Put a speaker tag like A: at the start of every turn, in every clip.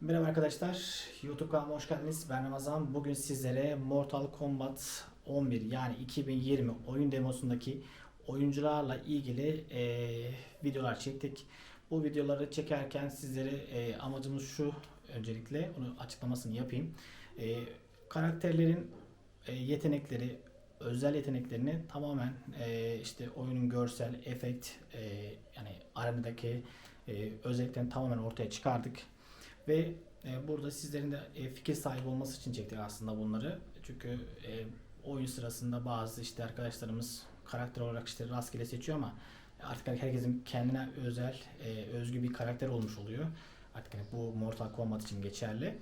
A: Merhaba arkadaşlar, YouTube kanalıma hoş geldiniz. Ben Ramazan. Bugün sizlere Mortal Kombat 11 yani 2020 oyun demosundaki oyuncularla ilgili eee, videolar çektik. Bu videoları çekerken sizlere eee, amacımız şu öncelikle onu açıklamasını yapayım. Eee, karakterlerin eee, yetenekleri, özel yeteneklerini tamamen eee, işte oyunun görsel, efekt, eee, yani arenadaki eee, özelliklerini tamamen ortaya çıkardık. Ve e, burada sizlerin de e, fikir sahibi olması için çektik aslında bunları. Çünkü e, oyun sırasında bazı işte arkadaşlarımız karakter olarak işte rastgele seçiyor ama artık herkesin kendine özel, e, özgü bir karakter olmuş oluyor. Artık hani bu Mortal Kombat için geçerli.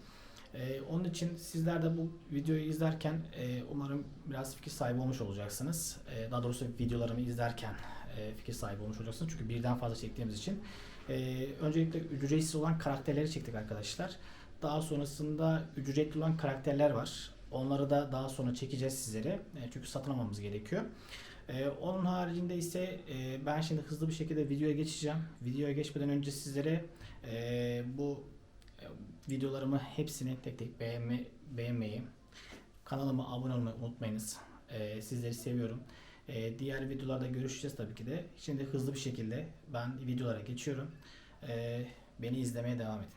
A: E, onun için sizler de bu videoyu izlerken e, umarım biraz fikir sahibi olmuş olacaksınız. E, daha doğrusu videolarımı izlerken e, fikir sahibi olmuş olacaksınız. Çünkü birden fazla çektiğimiz için. Ee, öncelikle ücretsiz olan karakterleri çektik arkadaşlar. Daha sonrasında ücretli olan karakterler var. Onları da daha sonra çekeceğiz sizlere. E, çünkü satın almamız gerekiyor. E, onun haricinde ise e, ben şimdi hızlı bir şekilde videoya geçeceğim. Videoya geçmeden önce sizlere e, bu e, videolarımı hepsini tek tek beğenme, beğenmeyi, kanalıma abone olmayı unutmayınız. E, sizleri seviyorum. E, diğer videolarda görüşeceğiz tabii ki de. Şimdi hızlı bir şekilde ben videolara geçiyorum. E, beni izlemeye devam edin.